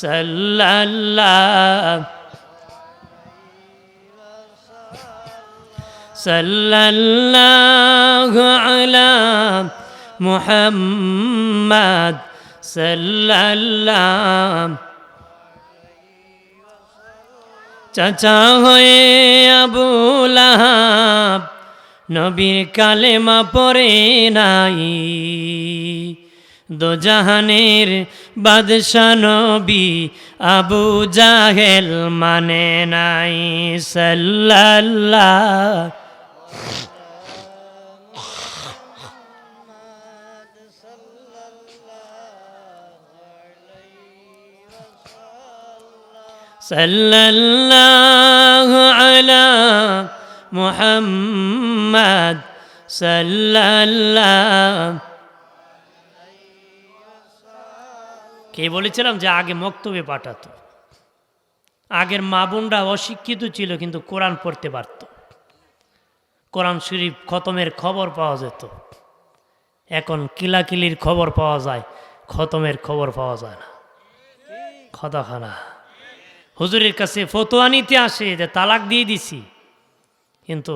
সাল্লাল্লাহ। সাল্লাল্লাহু আলা মুহাম্মাদ সাল্লাল্লাহ। চাচা হয়ে আবু লাহাব নবীর কালেমা পড়ে নাই। দোজাহানের বাদশা নবী আবু জাহেল মানে নাই সাল্লাল্লাহ। সাল্লাল্লাহু আলা মুহাম্মাদ সাল্লাল্লাহ। কে বলেছিলাম যে আগে মক্তবে পাঠাতো? আগের মা বোনরা অশিক্ষিত ছিল, কিন্তু কোরআন পড়তে পারত। কোরআন শরীফ খতমের খবর পাওয়া যেত। এখন কিলাকিলির খবর পাওয়া যায়, খতমের খবর পাওয়া যায় না। খদাখানা। হুজুরের কাছে ফতোয়া নিতে আসে যে তালাক দিয়ে দিছি, কিন্তু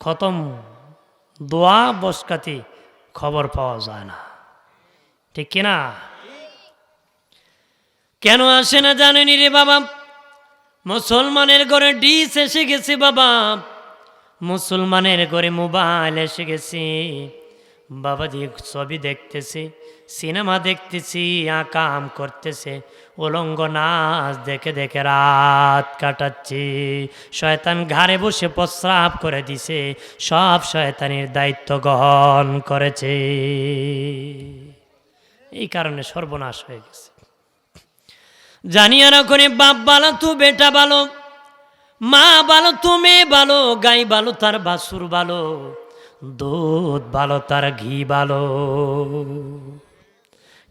খতম দোয়া বসকাতে খবর পাওয়া যায় না। ঠিক কিনা? কেন আসে না জানেনি রে বাবা? মুসলমানের ঘরে ডিস এসে গেছে বাবা। মুসলমানের ঘরে মোবাইল এসে গেছে। বাবাজি ছবি দেখতেছে, সিনেমা দেখতেছি, আকাম করতেছে, উলঙ্গ নাচ দেখে দেখে রাত কাটাচ্ছি। শয়তান ঘাড়ে বসে প্রস্রাব করে দিছে, সব শয়তানের দায়িত্ব গ্রহণ করেছে। এই কারণে সর্বনাশ হয়ে গেছে। জানিয়া রাখনে বাপ বালো তু বেটা বালো মা বালো তু মেয়ে বালো গাই বালো তার বাসুর বালো দুধ ভালো, তার ঘি বালো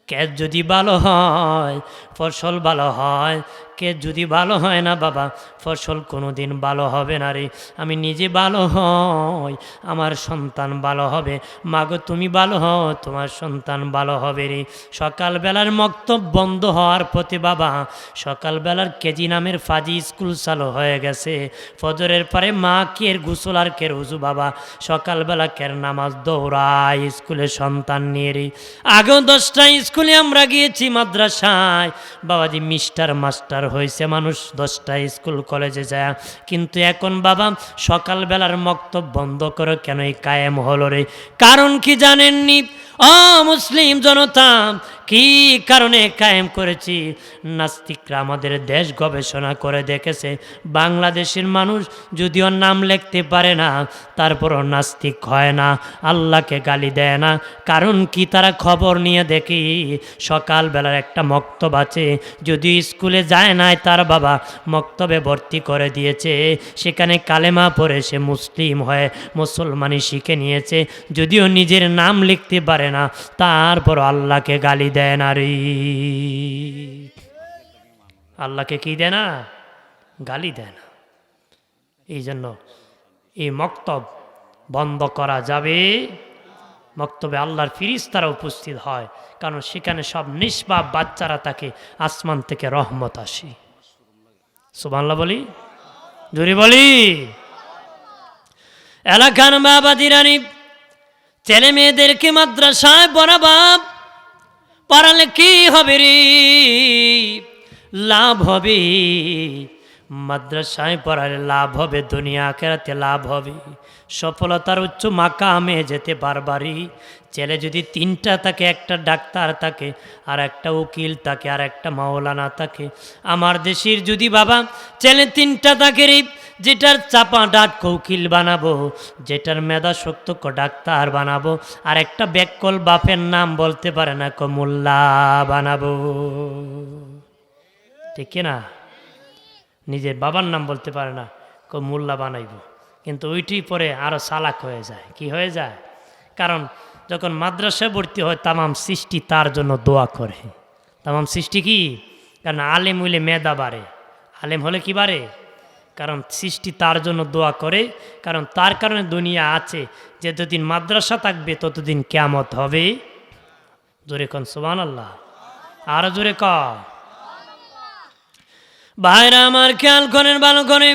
কে যদি ভালো হয়, ফসল ভালো হয় কে যদি ভালো হয় না বাবা, ফসল কোনো দিন ভালো হবে না রে। আমি নিজে ভালো হই, আমার সন্তান ভালো হবে। মাগো, তুমি ভালো হও, তোমার সন্তান ভালো হবে রে। সকালবেলার মক্তব বন্ধ হওয়ার প্রতি বাবা, সকালবেলার কেজি নামের ফাজি স্কুল চালু হয়ে গেছে। ফজরের পরে মা কের গুসল আর কের হুজু বাবা, সকালবেলা কের নামাজ দৌড়ায় স্কুলে সন্তান নিয়ে রে। আগেও দশটায় স্কুলে আমরা গিয়েছি মাদ্রাসায়। বাবাজি মিস্টার, মাস্টার হয়েছে মানুষ দশটা স্কুল, কলেজে যায়। কিন্তু এখন বাবা, সকালবেলার মক্তব বন্ধ করে কেন এই কায়েম হলো রে। কারণ কি জানেননি? অ মুসলিম জনতা, কি কারণে কায়েম করেছি? নাস্তিকরা আমাদের দেশ গবেষণা করে দেখেছে, বাংলাদেশের মানুষ যদিও নাম লিখতে পারে না, তারপরও নাস্তিক হয় না, আল্লাহকে গালি দেয় না, কারণ কি তারা খবর নিয়ে দেখি? সকালবেলার একটা মক্তব আছে, যদি স্কুলে যায় নাই তার বাবা, মক্তবে ভর্তি করে দিয়েছে, সেখানে কালেমা পড়ে সে মুসলিম হয়ে মুসলমানি শিখে নিয়েছে, যদিও নিজের নাম লিখতে পারে না, তারপর আল্লাহকে গালি দেয় না রে। আল্লাহকে কি দেয় না? গালি দেয় না। এই জন্য এই মক্তব বন্ধ করা যাবে। মক্তবে আল্লাহর ফিরিস তারা উপস্থিত হয়, কারণ সেখানে সব নিষ্পাপ বাচ্চারা তাকে আসমান থেকে রহমত আসে। সুবাংলা বলি? জুরি বলি? এলাকার বাবা দিরানি ছেলে মেয়েদেরকে মাদ্রাসায় পড়াবাব পড়ালে কি হবে রে? লাভ হবে। মাদ্রাসায় পড়ালে লাভ হবে, দুনিয়া কেরাতে লাভ হবে। সফলতার উচ্চ মাকামে যেতে পারবারই ছেলে যদি তিনটা থাকে, একটা ডাক্তার থাকে, আর একটা উকিল থাকে, আর একটা মাওলানা থাকে। আমার দেশের যদি বাবা, ছেলে তিনটা থাকে রে যেটার চাপা ডাক উকিল বানাবো, যেটার মেধা শক্ত ক ডাক্তার বানাবো, আর একটা ব্যাককল বাপের নাম বলতে পারে না ক মোল্লা বানাবো। ঠিক না? নিজের বাবার নাম বলতে পারে না ক মোল্লা বানাইব। কিন্তু ওইটি পরে আরও চালাক হয়ে যায়। কি হয়ে যায়? কারণ যখন মাদ্রাসায় ভর্তি হয়, তামাম সৃষ্টি তার জন্য দোয়া করে। তামাম সৃষ্টি কি? কারণ আলেম হইলে মেধা বাড়ে। আলেম হলে কি বাড়ে? কারণ সৃষ্টি তার জন্য দোয়া করে, কারণ তার কারণে দুনিয়া আছে। যতদিন মাদ্রাসা থাকবে, ততদিন কেয়ামত হবে। জোরে কন সুবান আল্লাহ আরও জোরে ক। ভাইরা আমার খেয়াল করেন ভালো করে।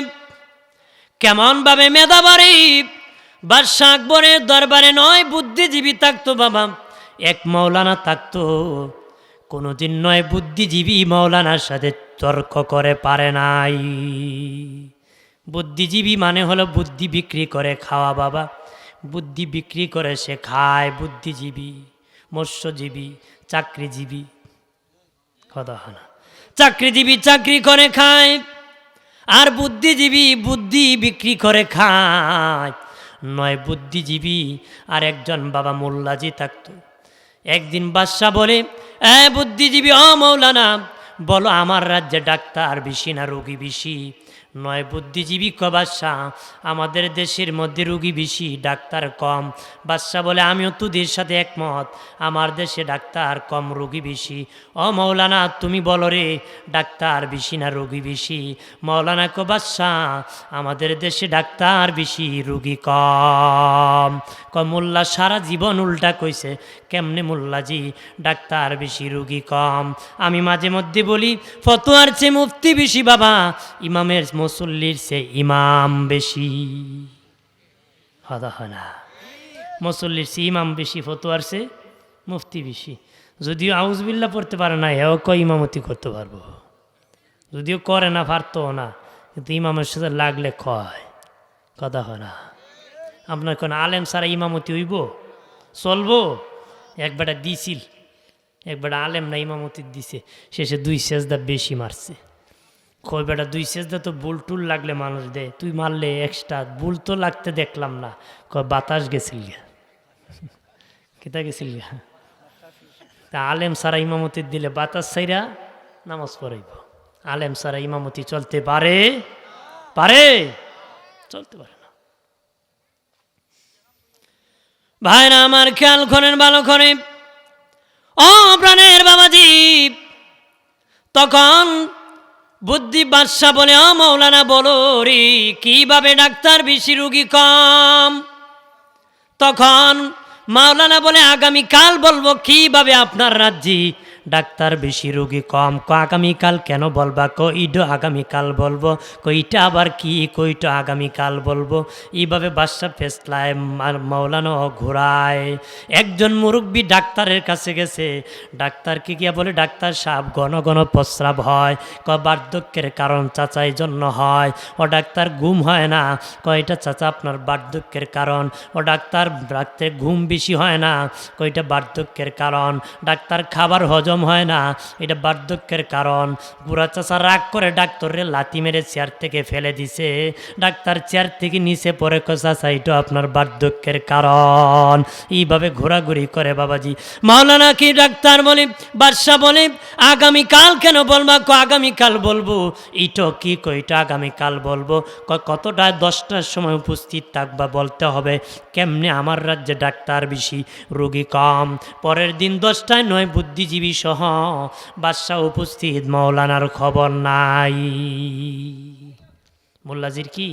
কেমন ভাবে মেধাবাড়ি বাদশাহ আকবরের দরবারে নয়, বুদ্ধিজীবী থাকতো বাবা। এক মৌলানা থাকতো। কোনোদিন নয়, বুদ্ধিজীবী মৌলানার সাথে তর্ক করে পারে নাই। বুদ্ধিজীবী মানে হলো বুদ্ধি বিক্রি করে খাওয়া বাবা। বুদ্ধি বিক্রি করে সে খায় বুদ্ধিজীবী, মৎস্যজীবী, চাকরিজীবী। কথা হয় না। চাকরিজীবী চাকরি করে খায় আর বুদ্ধিজীবী বুদ্ধি বিক্রি করে খায়। নয় বুদ্ধিজীবী আর একজন বাবা মোল্লাজি থাকতো। একদিন বাদশাহ বলে, এ বুদ্ধিজীবী অ মৌলানা বলো, আমার রাজ্যে ডাক্তার বেশি না রোগী বেশি? নয়, বুদ্ধিজীবী ক বাদশাহ আমাদের দেশের মধ্যে রুগী বেশি, ডাক্তার কম। বাদশাহ বলে, আমিও তোদের সাথে একমত। আমার দেশে ডাক্তার কম, রোগী বেশি। ও মৌলানা, তুমি বলো রে, ডাক্তার বেশি না রোগী বেশি? মৌলানা ক বাদশাহ আমাদের দেশে ডাক্তার বেশি, রুগী কম। ক মোল্লা, সারা জীবন উল্টা কইছে, কেমনে মোল্লাজি, ডাক্তার বেশি, রুগী কম? আমি মাঝে মধ্যে বলি, ফতোয়ার চেয়ে মুফতি বেশি বাবা, ইমামের মুসল্লির সে ইমাম বেশি। হদা না মুসল্লির সে ইমাম বেশি, ফতোয়ার সে মুফতি বেশি। যদিও আউজবিল্লা পড়তে পারে না, এও কয় ইমামতি করতে পারব। যদিও করে না পারতো না, কিন্তু ইমামের সাথে লাগলে কয়। কথা হয় না আপনার কোন আলেম সারা ইমামতি হইব? চলবো? একবারটা দিছিল। একবারটা আলেম না ইমামতি দিছে, শেষে দুই সেজদা বেশি মারছে। কই বেটা, দুই সেজদা তো বুল টুল লাগলে মানুষ দেয়, তুই মারলে এক্সট্রা বুল তো লাগতে দেখলাম না। কয়, বাতাস গেছিল গিয়া। কেতা গেছিল গিয়া? তা আলেম সারা ইমামতি দিলে বাতাস সাইরা নামাজ পড়াইব। আলেম সারা ইমামতি চলতে পারে? পারে? চলতে পারে না। ভাইরা, আমার খেয়াল করেন, ভালো করে ও প্রাণের বাবাজি তখন বুদ্ধি বাদশা বলে, ও মৌলানা, বলো রে, কীভাবে ডাক্তার বেশি রুগী কম? তখন মাওলানা বলে, আগামীকাল বলব কীভাবে আপনার রাজ্যে? ডাক্তার, বেশি রোগী কম। ক, আগামীকাল কেন বলবা? ক, ইডো আগামীকাল বলব। কইটা আবার কি? কইটা আগামীকাল বলব। এইভাবে বাদশা ফেসলায় মাওলানা ঘোরায় একজন মুরব্বী ডাক্তারের কাছে গেছে। ডাক্তারকে গিয়া বলে, ডাক্তার সাহেব, ঘন ঘন প্রস্রাব হয়। ক, বার্ধক্যের কারণ চাচা এই জন্য হয়। ও ডাক্তার, ঘুম হয় না। ক, এটা চাচা আপনার বার্ধক্যের কারণ। ও ডাক্তার, রাত্রে ঘুম বেশি হয় না। কইটা বার্ধক্যের কারণ? ডাক্তার খাবার হজম হয় না। এটা বার্ধক্যের কারণ। বুড়া চাচা রাগ করে ডাক্তারের লাথি মেরে চেয়ার থেকে ফেলে দিছে। ডাক্তার চেয়ার থেকে নিচে পড়ে চাচা, এটা আপনার বার্ধক্যের কারণ। এইভাবে ঘোরাঘুরি করে বাবাজি। মাওলানা কি ডাক্তার বলে? বাদশাহ বলে, আগামীকাল কেন বলবা? আগামীকাল বলব। ইটো কি কইটা আগামীকাল বলব? কতটা দশটার সময় উপস্থিত থাকবা বলতে হবে? কেমনে আমার রাজ্যে ডাক্তার বেশি রোগী কম। পরের দিন দশটায় নয়, বুদ্ধিজীবী সহ বাদশাহ উপস্থিত, মৌলানার খবর নাই। মোল্লাজির কি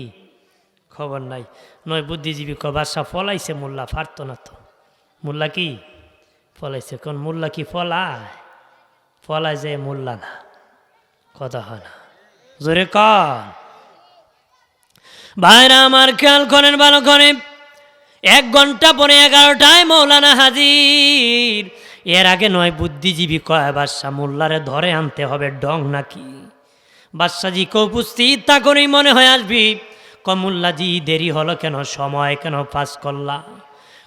খবর নাই? নয়, বুদ্ধিজীবী ক বাদশাহ ফলাইছে মোল্লা ফারতো না তো। মোল্লা কি ফলাইছে? কোন মোল্লা কি ফলায়? ফলায় যায় মোল্লা না, কথা হয় না। জোরে কন। ভাইরা আমার খেয়াল করেন, ভালো করে এক ঘণ্টা পরে এগারোটায় মৌলানা হাজির। এর আগে নয়, বুদ্ধিজীবী কয়, বাদশাহ মোল্লারে ধরে আনতে হবে ডং নাকি? বাদশাহজিকে উপস্থিত, তা করেই মনে হয় আসবি। কমুল্লাজি, দেরি হলো কেন? সময় কেন পাস করলা?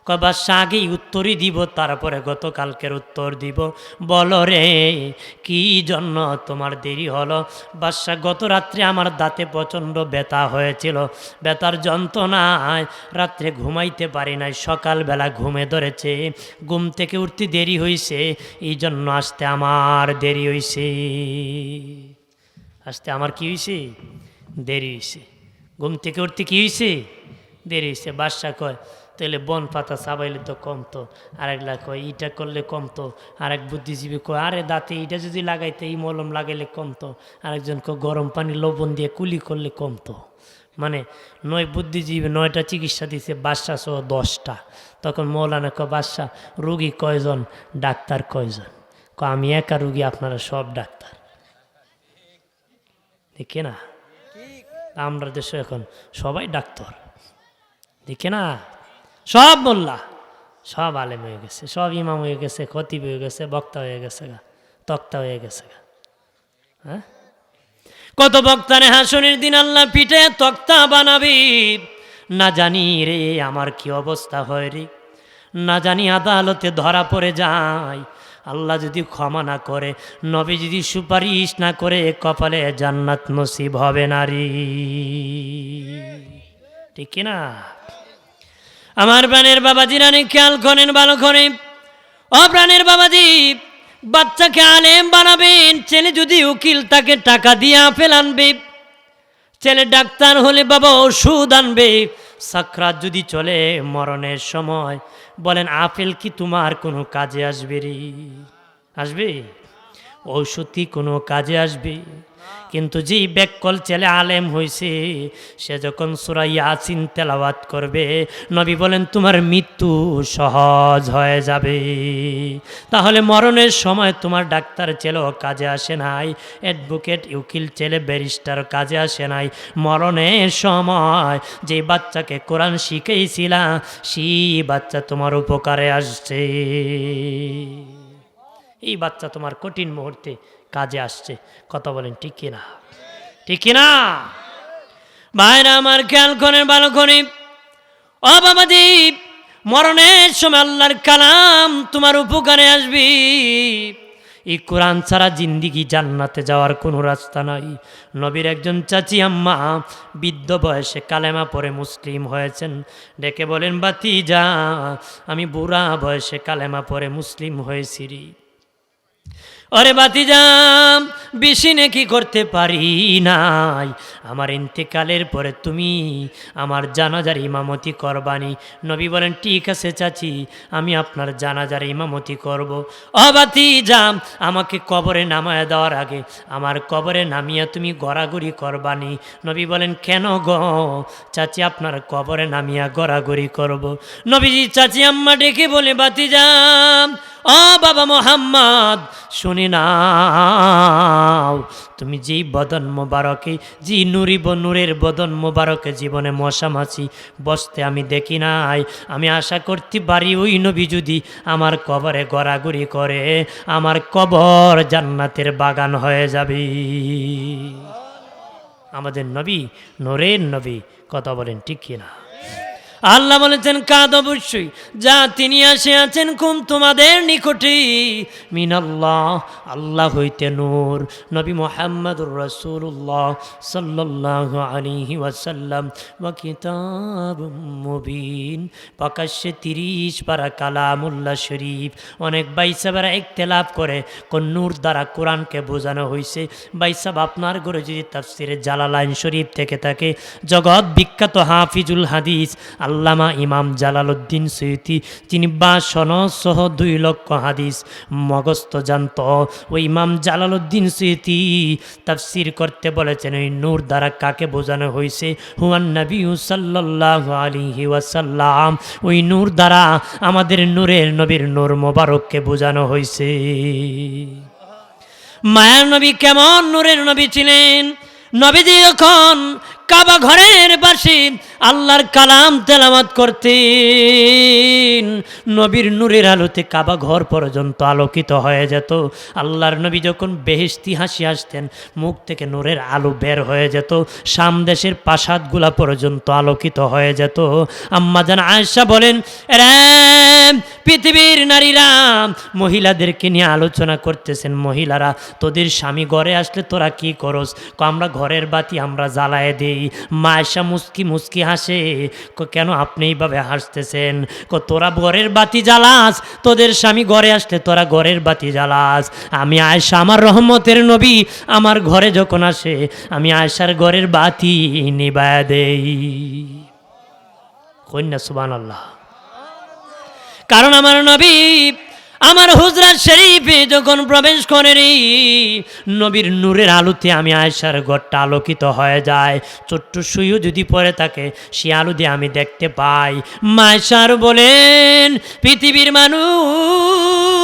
কয়, বাদশাহ, আগেই উত্তরই দিব, তারপরে গতকালকের উত্তর দিব। বলো রে, কি জন্য তোমার দেরি হলো? বাদশাহ, গত রাত্রে আমার দাঁতে প্রচণ্ড ব্যথা হয়েছিল। ব্যথার যন্ত্রণায় রাত্রে ঘুমাইতে পারি নাই, সকালবেলা ঘুমে ধরেছে। ঘুম থেকে উঠতে দেরি হয়েছে এই জন্য আসতে আমার দেরি হয়েছে আসতে আমার কি হয়েছে দেরি হয়েছে ঘুম থেকে উঠতে কি হয়েছে দেরি হয়েছে বাদশা কয় তাহলে বন পাতা চাবাইলে তো কমতো আরেকলা কয় ইটা করলে কমতো আরেক বুদ্ধিজীবী কয় আরে দাঁতে এইটা যদি লাগাইতে এই মলম লাগাইলে কমতো আরেকজন কয় গরম পানি লবণ দিয়ে কুলি করলে কমতো মানে নয় বুদ্ধিজীবী নয়টা চিকিৎসা দিছে বাদশা সহ দশটা। তখন মৌলানা কয় বাদশাহ রুগী কয়জন? ডাক্তার কয়জন? ক আমি একা রুগী আপনারা সব ডাক্তার। দেখি না? আমরা দেশে এখন সবাই ডাক্তার। দেখি না? সব মোল্লা। সব আলেম হয়ে গেছে, সব ইমাম হয়ে গেছে, খতিব হয়ে গেছে, বক্তা হয়ে গেছে গা, তক্তা হয়ে গেছে গা। হ্যাঁ? কত বক্তারে হাসনের দিন আল্লাহ পিঠে তক্তা বানাবি। না জানি রে আমার কি অবস্থা হয় রে। না জানি আদালতে ধরা পড়ে যায়। আল্লাহ যদি ক্ষমা না করে, নবী যদি সুপারিশ না করে, কপালে জান্নাত নসিব হবে না রে। ঠিক কি না আমার প্রাণের বাবাজি, রানী খেয়াল করেন, ভালো করে। ও প্রাণের বাবাজি, বাচ্চাকে আলেম বানাবেন, ছেলে যদি উকিল, তাকে টাকা দিয়ে আপেল আনবে। ছেলে ডাক্তার হলে বাবা ওষুধ আনবে। সাকরাত যদি চলে মরণের সময়, বলেন, আপেল কি তোমার কোনো কাজে আসবে রে? আসবে? ঔষধ কি কোনো কাজে আসবে? কিন্তু যেই ব্যাককল ছেলে আলেম হয়েছে সে যখন সুরাই আসিন তেলাওয়াত করবে, নবী বলেন, তোমার মৃত্যু সহজ হয়ে যাবে। তাহলে মরণের সময় তোমার ডাক্তার ছেলেও কাজে আসে নাই, অ্যাডভোকেট, উকিল ছেলে ব্যারিস্টার কাজে আসে নাই। মরণের সময় যে বাচ্চাকে কোরআন শিখেছিলাম সেই বাচ্চা তোমার উপকারে আসছে। এই বাচ্চা তোমার কঠিন মুহূর্তে কাজে আসছে। কথা বলেন, ঠিক কিনা? ঠিক কিনা? ভাইরা আমার খেয়াল করেন ভালো করে। ও বাবাজি মরণের সময় আল্লাহর কালাম তোমার উপকারে আসবি। এই কোরআন ছাড়া জিন্দিগি জান্নাতে যাওয়ার কোনো রাস্তা নাই। নবীর একজন চাচি আম্মা বৃদ্ধ বয়সে কালেমা পরে মুসলিম হয়েছেন। ডেকে বলেন, বাতি যা, আমি বুড়া বয়সে কালেমা পরে মুসলিম হয়েছি অরে বাতিজাম বেশি নাকি করতে পারি নাই। আমার ইন্তেকালের পরে তুমি আমার জানাজার ইমামতি করবানি। নবী বলেন, ঠিক আছে চাচি, আমি আপনার জানাজার ইমামতি করব। ও যাম আমাকে কবরে নামায় দেওয়ার আগে আমার কবরে নামিয়া তুমি গড়াগড়ি করবানি। নবী বলেন, কেন গ? চাচি, আপনার কবরে নামিয়া গড়াগড়ি করব। নবীজি চাচি আম্মা ডেকে বলে বাতি যাম ও বাবা মোহাম্মদ শুনে নাও। তুমি যেই বদন মোবারকে যে নুরিব নূরের বদন মোবারকে জীবনে মশামাছি বসতে আমি দেখি নাই। আমি আশা করতে পারি ওই নবী যদি আমার কবরে গড়াগড়ি করে, আমার কবর জান্নাতের বাগান হয়ে যাবে। আমাদের নবী, নূরের নবী, কথা বলেন ঠিক কিনা? আল্লাহ বলেছেন, কাদ অবশ্যই। যা তিনি আসে আছেন কুম তোমাদের নিকটে। মিনাল্লাহ, আল্লাহ হইতে নূর। নবী মোহাম্মদুর রসুল্লাহ সাল্লাহ আলিহি ওয়াসাল্লাম। ওয়া কিতাব মুবিন। প্রকাশ্যে তিরিশ পারা কালামুল্লাহ শরীফ। অনেক বাইসাবেরা একতেলাপ করে কোন নূর দ্বারা কোরআনকে বোঝানো হয়েছে বাইসাব আপনার ঘরে যদি তাফসিরে জালালাইন শরীফ থেকে থাকে, জগৎ বিখ্যাত হাফিজুল হাদিস। আল্লামা ইমাম জালালউদ্দিন সৈয়দি তিনি বাসন সহ দুই লক্ষ হাদিস মগস্ত জানত। ওই ইমাম জালালউদ্দিন সৈয়দি তাফসির করতে বলেছেন, ওই নূর দ্বারা কাকে বোঝানো হয়েছে হুয়ান নবী সাল্লাহ আলিহি ওয়াসাল্লাম, ওই নূর দ্বারা আমাদের নূরের নবীর নূর মোবারককে বোঝানো হয়েছে মায়ার নবী কেমন নূরের নবী ছিলেন? নবীজি যখন কাবা ঘরের পাশে আল্লাহর কালাম তেলামাত করতেন। নবীর নূরের আলোতে কাবা ঘর পর্যন্ত আলোকিত হয়ে যেত। আল্লাহর নবী যখন বেহেস্তি হাসি আসতেন মুখ থেকে নূরের আলো বের হয়ে যেত। সামদেশের প্রাসাদগুলা পর্যন্ত আলোকিত হয়ে যেত। আম্মা জান আয়েশা বলেন রে পৃথিবীর নারীরা মহিলাদেরকে নিয়ে আলোচনা করতেছেন মহিলারা। তোদের স্বামী ঘরে আসলে তোরা কি করস? আমরা ঘরের বাতি আমরা জ্বালায় দিই। মায়েশা মুস্কি মুস্কি হাসে কেন আপনি এইভাবে হাসতেছেন? ক, তোরা ঘরের বাতি জ্বালাস, তোদের স্বামী ঘরে আসলে তোরা ঘরের বাতি জ্বালাস। আমি আয়সা আমার রহমতের নবী, আমার ঘরে যখন আসে, আমি আয়সার ঘরের বাতি নিবায় দেই। কন্যা সুবান আল্লাহ কারণ আমার নবী আমার হুজরা শরীফে যখন প্রবেশ করে রে নবীর নূরের আলোতে আমি আয়সার ঘরটা আলোকিত হয়ে যায়। ছোট্ট সুইও যদি পরে থাকে, সে আলো দিয়ে আমি দেখতে পাই। মায়সার বলেন, পৃথিবীর মানুষ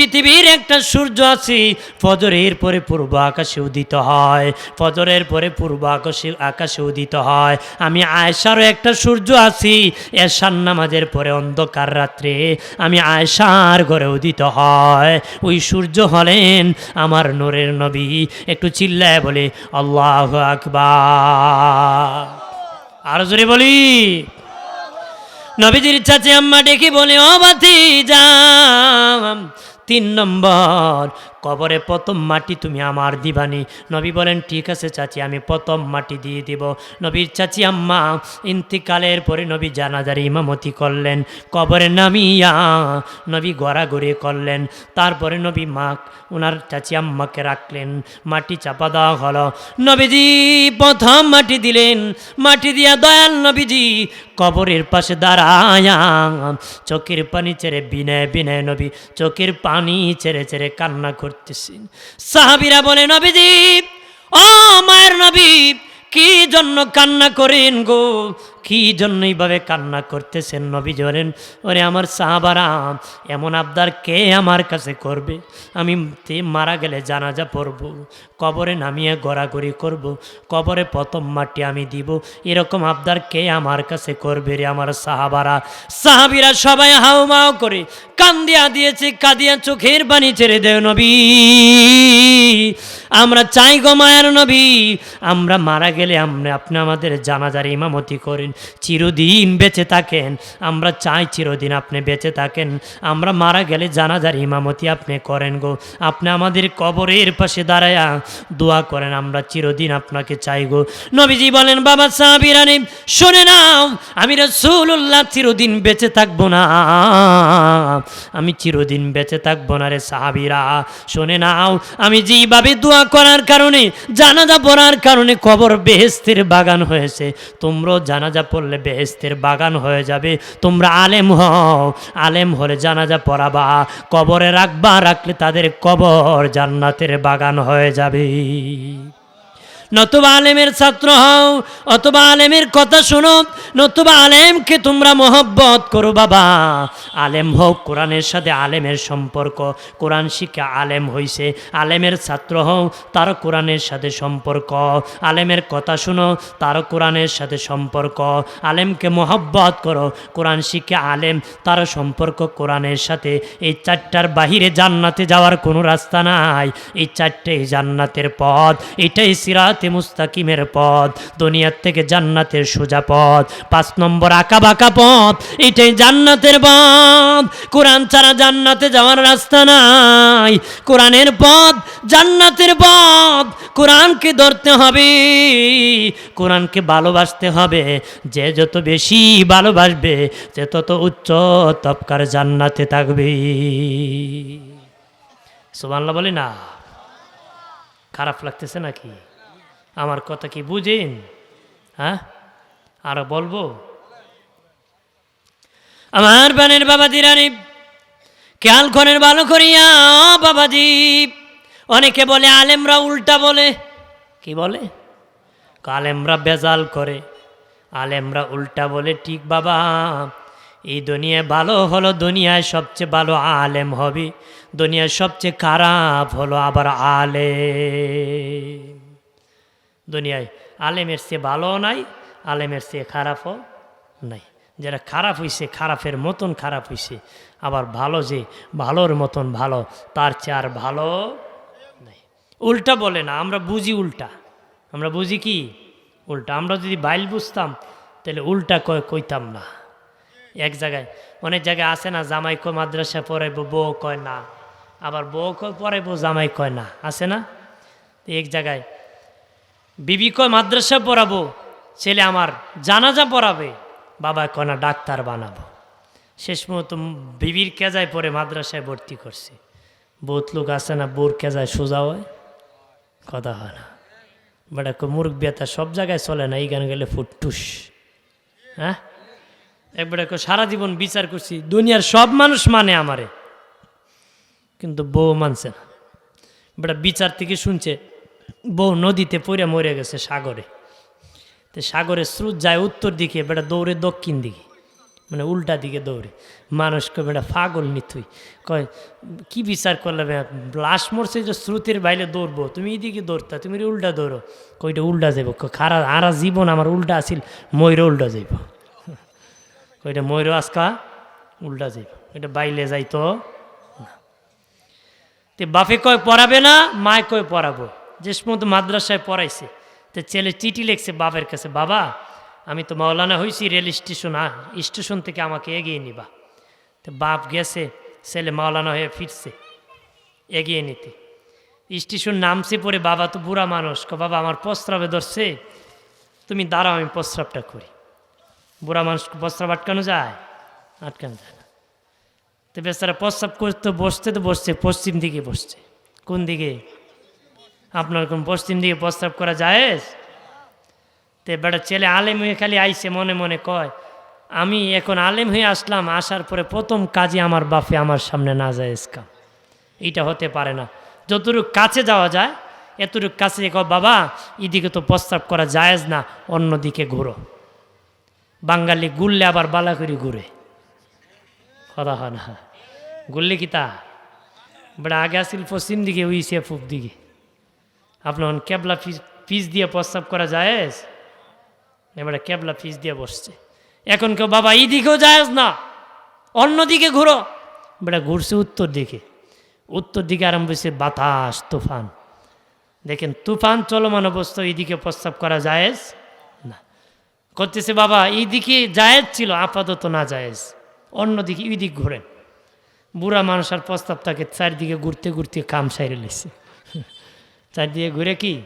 পৃথিবীর একটা সূর্য আছে, ফজরের পরে পূর্ব আকাশে উদিত হয়, ফজরের পরে পূর্ব আকাশে আকাশে উদিত হয়। আমি আয়সারও একটা সূর্য আছি, এশার নামাজের পরে অন্ধকার রাত্রে আমি আয়সার ঘরে উদিত হয়। ওই সূর্য হলেন আমার নূরের নবী। একটু চিল্লায় বলে, আল্লাহ আকবার। আরও জোরে বলি। নবীজির চাচি আম্মা ডেকে বলে, ও বাতি, যাম। তিন নম্বর কবরে প্রথম মাটি তুমি আমার দিবানি। নবী বলেন, ঠিক আছে চাচি, আমি প্রথম মাটি দিয়ে দিব। নবীর চাচি আম্মা ইন্তিকালের পরে নবী জানাজার ইমামতি করলেন, কবরে নামিয়া নবী গড়াগড়ি করলেন। তারপরে নবী মা ওনার চাচি আম্মাকে রাখলেন, মাটি চাপা দেওয়া হলো। নবীজি প্রথম মাটি দিলেন, মাটি দিয়া দয়াল নবীজি কবরের পাশে দাঁড়ায়া চোখের পানি ছেড়ে বিনয় বিনয় নবী, চোখের পানি ছেড়ে ছেড়ে কান্না করতেছেন সাহাবিরা বলে নবীজি ও মায়ের নবী কি জন্য কান্না করেন গো? কি জন্য এইভাবে কান্না করতেছেন নবী বলেন, ওরে আমার সাহাবারা, এমন আবদার কে আমার কাছে করবে? আমি মারা গেলে জানাজা পড়ব, কবরে নামিয়ে গড়াগড়ি করব, কবরে প্রথম মাটি আমি দিব, এরকম আবদার কে আমার কাছে করবে রে আমার সাহাবারা? সাহাবিরা সবাই হাউমাও করে কান্দিয়া দিয়েছি, কাঁদিয়া চোখের পানি ছেড়ে দেও নবী। আমরা চাই গো মায়ের নবী, আমরা মারা গেলে আমরা আপনি আমাদের জানাজার ইমামতি করেন। চিরদিন বেঁচে থাকেন। আমরা চাই চিরদিন আপনি বেঁচে থাকেন। আমরা মারা গেলে জানাজার ইমামতি আপনি করেন গো। আপনি আমাদের কবরের পাশে দাঁড়ায়া দোয়া করেন, আমরা চিরদিন আপনাকে চাই গো। নবীজি বলেন, বাবা সাহাবিরানি শুনে নাও, আমি রসুল্লাহ চিরদিন বেঁচে থাকব না। আমি চিরদিন বেঁচে থাকব না রে সাহাবিরা। শুনে নাও, আমি যেইভাবে দোয়া করার কারণে, জানাজা পড়ার কারণে কবর বেহেস্তের বাগান হয়েছে। তোমরাও জানাজা পড়লে বেহেস্তের বাগান হয়ে যাবে। তোমরা আলেম হও, আলেম হলে জানাজা পড়াবা। কবরে রাখবা, রাখলে তাদের কবর জান্নাতের বাগান হয়ে যাবে। নতুবা আলেমের ছাত্র হও, অথবা আলেমের কথা শোনো, নতুবা আলেমকে তোমরা মহব্বত করো বাবা। আলেম হোক, কোরআনের সাথে আলেমের সম্পর্ক। কোরআন শিক্ষা আলেম হইছে, আলেমের ছাত্র হও তারও কোরআনের সাথে সম্পর্ক। আলেমের কথা শুনো তারও কোরআনের সাথে সম্পর্ক। আলেমকে মহব্বত করো, কোরআন শিক্ষা আলেম তারও সম্পর্ক কোরআনের সাথে। এই চারটার বাহিরে জান্নাতে যাওয়ার কোনো রাস্তা নাই। এই চারটেই জান্নাতের পথ, এটাই সিরাতে মুস্তাকিমের পথ, দুনিয়ার থেকে জান্নাতের সোজা পথ। পাঁচ নম্বর আঁকা বাঁকা পথ, এটাই জান্নাতের পথ। কোরআন ছাড়া জান্নাতে যাওয়ার রাস্তা নাই। কোরআনের পথ জান্নাতের পথ। কোরআনকে ধরতে হবে, কোরআনকে ভালোবাসতে হবে। যে যত বেশি ভালোবাসবে, সে তত উচ্চ তপকার জান্নাতে থাকবে। সুবাল্লা বলি না? খারাপ লাগতেছে নাকি? আমার কথা কি বুঝেন? হ্যাঁ? আরও বলব? আমার বানের বাবা দিরানি, খেয়াল করেন ভালো করিয়া বাবাজি অনেকে বলে, আলেমরা উল্টা বলে। কি বলে? আলেমরা বেজাল করে। আলেমরা উল্টা বলে, ঠিক বাবা, এই দুনিয়ায় ভালো হলো, দুনিয়ায় সবচেয়ে ভালো আলেম হবে। দুনিয়ায় সবচেয়ে খারাপ হলো আবার আলেম। দুনিয়ায়। আলেমের চেয়ে ভালোও নাই, আলেমের চেয়ে খারাপও নাই। যারা খারাপ হইছে, খারাপের মতন খারাপ হইছে, আবার ভালো যে ভালোর মতন ভালো, তার চেয়ে আর ভালো নাই। উল্টা বলে না, আমরা বুঝি উল্টা। আমরা বুঝি কি? উল্টা। আমরা যদি বাইল বুঝতাম, তাহলে উল্টা কয় কইতাম না। এক জায়গায়, অনেক জায়গায় আছে না, জামাই কয় মাদ্রাসা পড়াইব, বউ কয় না। আবার বউ কয় পড়াইব, জামাই কয় না। আছে না? এক জায়গায় বিবি কয়, মাদ্রাসা পড়াবো, ছেলে আমার জানাজা পড়াবে, বাবা কয়, না, ডাক্তার বানাবো। শেষ মতো বিবির কেজায় পরে মাদ্রাসায় ভর্তি করছে। বহুত লোক আছে না, বোর কেজায় সোজা হয়? কথা হয় না। বেটা মুরগ বেতা সব জায়গায় চলে না এই গান গেলে ফুটটুস। হ্যাঁ? একবারে সারা জীবন বিচার করছি, দুনিয়ার সব মানুষ মানে আমারে। কিন্তু বউ মানছে না। বেটা বিচার থেকে শুনছে বউ নদীতে পড়ে মরে গেছে সাগরে। তো সাগরের স্রোত যায় উত্তর দিকে, বেটা দৌড়ে দক্ষিণ দিকে মানে উল্টা দিকে দৌড়ে। মানুষ কবে এটা পাগল নিথুই কয়, কি বিচার করলে বে? লাশ মরছে যে শ্রুতির বাইরে দৌড়বো। তুমি এদিকে দৌড়তা, তুমি উল্টা দৌড়ো। কইটা উল্টা যাইব। খারা, আরা জীবন আমার উল্টা আসিল ময়ূর উল্টা যাইব। কইটা ময়ূর আজকা উল্টা যাইব। এটা বাইলে যাইতো না। তে বাপে কয়, পড়াবে না, মায় কয়, পড়াবো। যে মতো মাদ্রাসায় পড়াইছে, তো ছেলে চিঠি লিখছে বাপের কাছে, বাবা, আমি তো মাওলানা হয়েছি রেল স্টেশন স্টেশন থেকে আমাকে এগিয়ে নিবা। তো বাপ গেছে, ছেলে মাওলানা হয়ে ফিরছে, এগিয়ে নিতে। স্টেশন নামছে পরে, বাবা, তো বুড়া মানুষ। ক বাবা, আমার প্রস্রাবে ধরছে, তুমি দাঁড়াও, আমি প্রস্রাবটা করি। বুড়া মানুষ প্রস্রাব আটকানো যায়? আটকানো যায় না। তো বেচারা প্রস্রাব করতে বসতে তো বসছে, পশ্চিম দিকে বসছে। কোন দিকে? আপনার কোন পশ্চিম দিকে প্রস্তাব করা যায় তে বেটা ছেলে আলেম হয়ে খালি আইসে মনে মনে কয়, আমি এখন আলেম হয়ে আসলাম, আসার পরে প্রথম কাজে আমার বাপে আমার সামনে না যায় কাম। এইটা হতে পারে না। যতটুক কাছে যাওয়া যায়, এতটুক কাছে কয়, বাবা, এদিকে তো প্রস্তাব করা যায়জ না অন্যদিকে ঘুরো। বাঙালি গুললে আবার বালা করে ঘুরে। কথা হয় না। গুললে কি তা? বেড়া আগে আসিল পশ্চিম দিকে উইসে পূব দিকে। আপনার ক্যাবলা পিস দিয়ে প্রস্তাব করা যায় এবারে ক্যাবলা পিস দিয়ে বসছে। এখন কেউ, বাবা, এই দিকেও যায় না অন্যদিকে ঘুরো। বেটা ঘুরছে উত্তর দিকে। উত্তর দিকে আরম্ভ হয়েছে বাতাস, তুফান। দেখেন, তুফান চলমান অবস্থা এইদিকে প্রস্তাব করা জায়েজ না। করতেছে, বাবা এইদিকে জায়েজ ছিল, আপাতত না জায়েজ। অন্যদিকে দিক ঘুরেন। বুড়া মানুষ আর প্রস্তাব তাকে চারিদিকে ঘুরতে ঘুরতে কাম সাইরে লেছে। চারদিকে ঘুরে কি?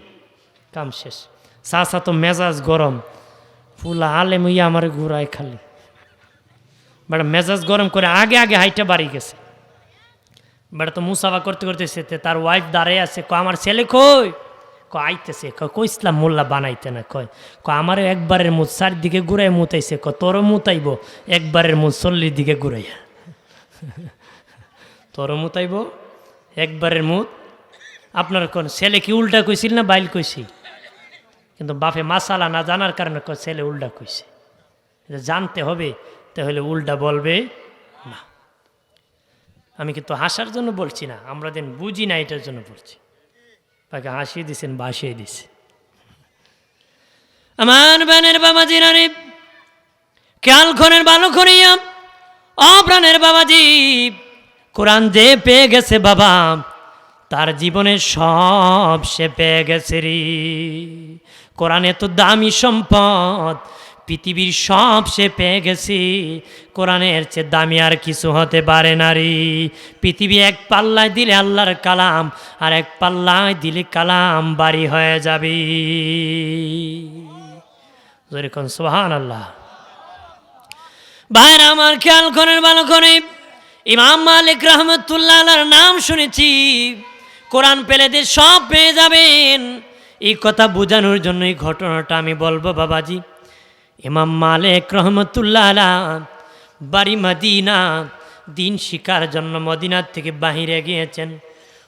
কাম শেষ। চা তো মেজাজ গরম। ফুলা আলে মুইয়া আমার ঘুরায় খালি। বেটা মেজাজ গরম করে আগে আগে হাইটা বাড়ি গেছে। বেটা তো মুসাফা করতে করতে সেতে তার ওয়াইফ দাঁড়ায় আছে ক আমার ছেলে কই? ক আইতেছে। ক কই ইসলাম মোল্লা বানাইতে না? কয় ক আমার একবারের মুখ চারদিকে ঘুরাই মুতাইছে। ক তোরও মুতাইব? একবারের মুখ চল্লিশ দিকে ঘুরাইয়া। তোরও মুতাইব? একবারের মুখ আপনার কোন ছেলে কি উল্টা কইছিল না বাইল কইছি কিন্তু বাপে মাসালা না জানার কারণে ছেলে উল্টা কইছে। জানতে হবে, তাহলে উল্টা বলবে না। আমি কিন্তু হাসার জন্য বলছি না, আমরা দেন বুঝি না এটার জন্য বলছি। তাকে হাসিয়ে দিছেন, বাসিয়ে দিছে। আমার বানের বাবা জিরানি খেয়াল খনের ভালো করিয়া। অপ্রাণের বাবাজি, কোরআন যে পেয়ে গেছে বাবা। তার জীবনে সব সে পেয়ে গেছে রে। কোরআন এত দামি সম্পদ, পৃথিবীর সব সে পেয়ে গেছি। কোরআনের চেয়ে দামি আর কিছু হতে পারে না রে। পৃথিবী এক পাল্লায় দিলে আল্লাহর কালাম, আর এক পাল্লায় দিলে কালাম বাড়ি হয়ে যাবে। যেরকম সোহান আল্লাহ ভাইরা, আমার খেয়াল করেন, ভালো করে। ইমাম মালিক রহমতুল্লাহ নাম শুনেছি। কোরআন পেলে দিয়ে সব পেয়ে যাবেন। এই কথা বোঝানোর জন্য এই ঘটনাটা আমি বলব বাবাজি। ইমাম মালেক রহমতুল্লাহ বাড়ি মদিনা, দিন শিকার জন্য মদিনার থেকে বাহিরে গিয়েছেন।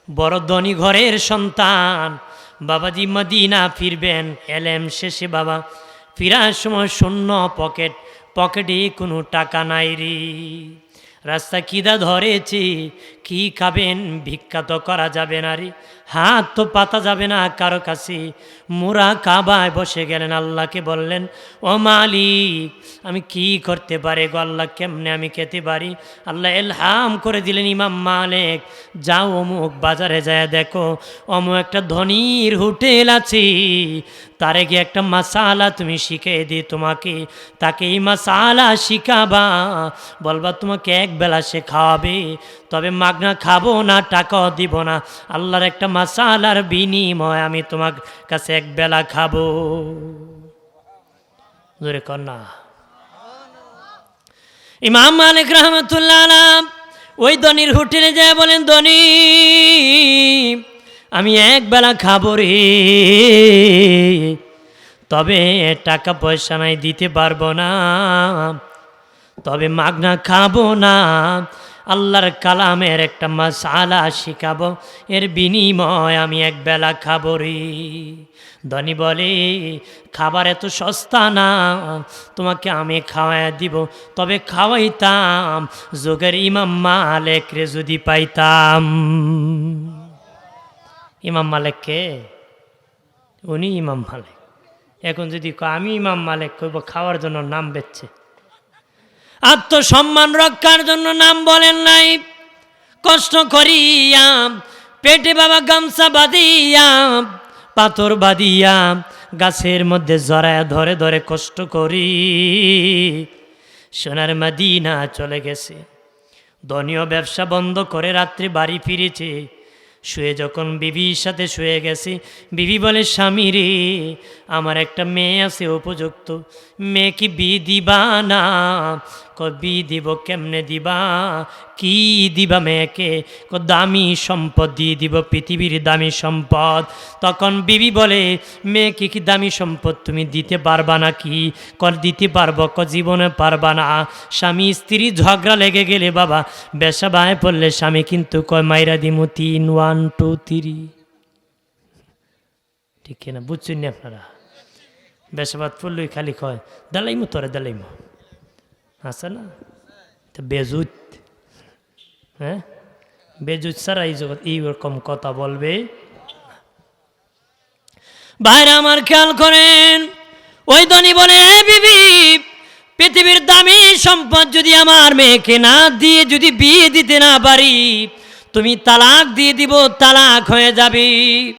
বড় ধনী ঘরের সন্তান। বাবাজি মদিনা ফিরবেন, এলেম শেষে বাবা। ফিরার সময় শূন্য পকেট, পকেটে কোনো টাকা নাই রে। রাস্তা কিদা ধরেছে কি খাবেন? ভিক্ষা তো করা যাবে না রে। হাত তো পাতা যাবে না কারও কাছে। মোরা কাবায় বসে গেলেন, আল্লাহকে বললেন, ও মালিক, আমি কি করতে পারি গো? আল্লাহ কেমনে আমি খেতে পারি? আল্লাহ এলহাম করে দিলেন, ইমাম মালিক, যাও অমুক বাজারে যায় দেখো, অমুক একটা ধনির হোটেল আছে। তারে গিয়ে একটা মাসালা তুমি শিখিয়ে দিই তোমাকে। তাকে এই মাসালা শিখাবা। বলবা, তোমাকে এক বেলা সে খাওয়াবে। তবে মাগনা খাব না, টাকাও দিব না। আল্লাহর একটা মাসালার বিনিময় আমি তোমার কাছে এক বেলা খাব। কর না। ইমাম মালিক রহমতুল্লাহ ওই ধনির হোটেলে যায় বলেন, ধনী, আমি এক বেলা খাব রে। তবে টাকা পয়সা নাই, দিতে পারব না। তবে মাগনা খাব না। আল্লাহর কালামের একটা মাসালা শিখাবো। এর বিনিময় আমি এক বেলা খাব রে ধনী বলে, খাবার এত সস্তা না, তোমাকে আমি খাওয়াই দিব। তবে খাওয়াইতাম, যোগের ইমাম মালেক রে যদি পাইতাম। ইমাম মালেক কে? উনি ইমাম মালিক। এখন যদি আমি ইমাম মালিক, কইব খাওয়ার জন্য নাম বেচছে। আত্মসম্মান রক্ষার জন্য নাম বলেন নাই। কষ্ট করিয়াম পেটে বাবা গামছা বাঁধিয়াম পাথর বাঁধিয়াম গাছের মধ্যে জড়ায় ধরে ধরে কষ্ট করি। সোনার মাদিনা চলে গেছে। ধনীয় ব্যবসা বন্ধ করে রাত্রে বাড়ি ফিরেছে। শুয়ে যখন বিবির সাথে শুয়ে গেছে, বিবি বলে, স্বামী রে, আমার একটা মেয়ে আছে উপযুক্ত। মেয়ে কি বি দিবা না। ক বি দিব কেমনে দিবা? কি দিবা মেয়েকে? ক দামি সম্পদ দিয়ে দিব পৃথিবীর দামি সম্পদ। তখন বিবি বলে, মেয়েকে কি দামি সম্পদ তুমি দিতে পারবা না কি কর দিতে পারব, ক জীবনে পারবা না। স্বামী, স্ত্রী ঝগড়া লেগে গেলে বাবা বেসা বায় পড়লে স্বামী কিন্তু কয় মাইরা দিমু তিন ওয়ান টু থ্রি ঠিক না বুঝছেন আপনারা? বেসাবাদ পড়লই খালি কয়, দালাইমু তোরে, দালাইমু। আছে না তো বেজুত হ্যাঁ? বেজুত ছাড়া এই জগৎ, এইরকম কথা বলবে? বাইরে আমার খেয়াল করেন, ওই ধনী বলে "এ বিবি, পৃথিবীর দামি সম্পদ যদি আমার মেয়েকে না দিয়ে যদি বিয়ে দিতে না পারি, তুমি তালাক দিয়ে দিব, তালাক হয়ে যাবে।